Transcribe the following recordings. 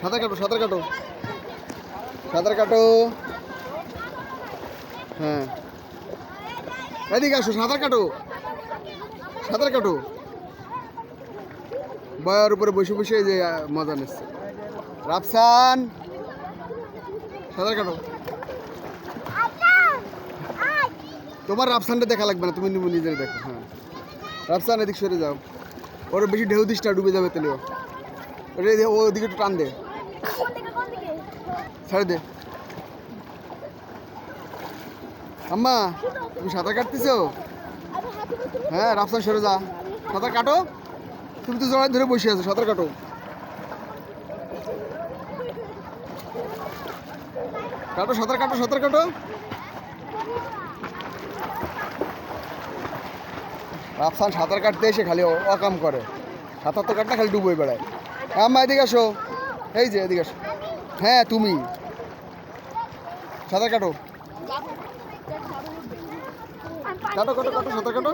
সাঁতার কাটো সাঁতার কাটো। সাঁতার কাটো। হ্যাঁ। এদিকে আসো, সাঁতার কাটো। সাঁতার কাটো। বয়ার উপরে বসে বসে যে মজা নিচ্ছে। রাফসান। সাঁতার কাটো। তোমার রাফসানটা দেখা লাগবে না, তুমি নিজের দেখো হ্যাঁ। রাফসান, এদিক সরে যাও। ওর বেশি ঢেউ দিসটা ডুবে যাবে ও ওদিকে একটু টান দে। ছাড়ে দে। আম্মা, তুমি সাঁতার কাটতেছো? হ্যাঁ রাফসান, সরে যা। সাঁতার কাটো। তুমি তো জড়াই ধরে বসে আছো, সাঁতার কাটো। কাটো, সাঁতার কাটো সাঁতার কাটো। রাফসান সাঁতার কাটতে এসে খালি অকাম করে। সাঁতার তো কাটনা খালি ডুবোই বেড়ায়। হ্যাঁ আম্মা, এদিকে আসো। এই যে এদিকে হ্যাঁ তুমি। সাঁতার কাটো। কাটো কাটো কাটো, সাঁতার কাটো।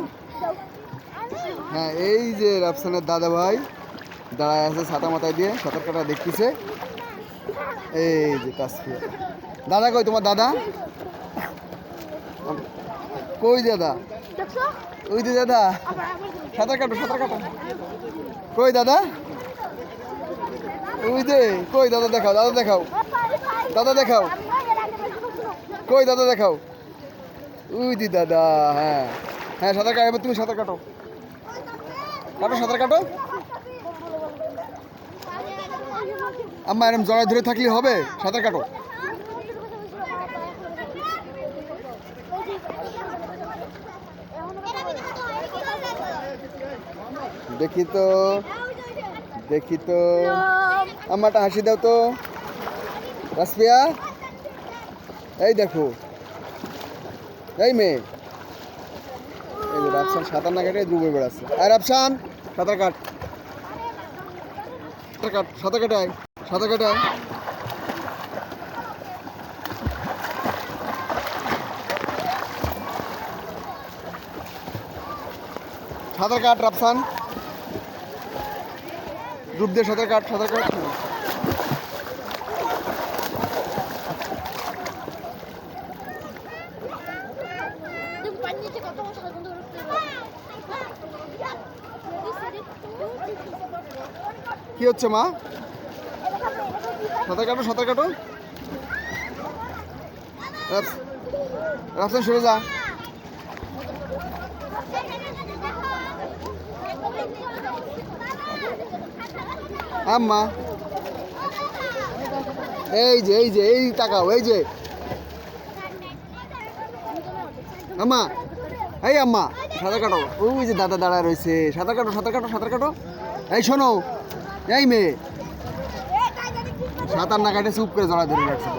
হ্যাঁ এই যে রাফসানের দাদা ভাই দাঁড়ায় আছে ছাতা মাথায় দিয়ে, সাঁতার কাটা দেখতেছে। এই যে তাসফিয়া। দাদা কই তোমার দাদা? কই দাদা? ওই যে দাদা। সাঁতার কাটো সাঁতার কাটো। কই দাদা? ওই যে, কই দাদা দেখাও দাদা দেখাও। দাদা দেখাও। কই দাদা দেখাও। ওই দি দাদা হ্যাঁ। হ্যাঁ সাঁতার কাটো তুমি সাঁতার কাটো। কাটো, সাঁতার কাটো। আম্মা, এরম জড়াই ধরে থাকলে হবে? সাঁতার কাটো। দেখি তো। দেখি তো। আমারটা হাসি দাও তো। রাসপিয়া এই দেখো। এই মেয়ে। এই যে রাফসান সাঁতার না কাটে ডুবে বেড়াচ্ছে। আর রাফসান, সাঁতার কাট। সাঁতার কাট, সাঁতার কাটায় সাঁতার কাটায়। সাঁতার কাট, রাফসান। ডুব দিয়ে সাঁতার কাট সাঁতার কাট। কি হচ্ছে, মা? সাঁতার কাটো সাঁতার কাটো। রাফ- রাফসান, সরে যা। আম্মা। এই যে এই যে, এই তাকাও, এই যে। আম্মা, এই আম্মা, সাঁতার কাটো। ওই যে দাদা দাঁড়া রয়েছে। সাঁতার কাটো সাঁতার কাটো সাঁতার কাটো। এই শোনো, এই মেয়ে। সাঁতার না কাটে চুপ করে জড়া ধরে রাখছে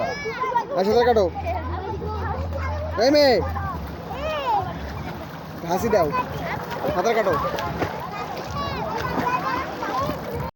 সাঁতার কাটো। এই মেয়ে। হাসি দাও। সাঁতার কাটো।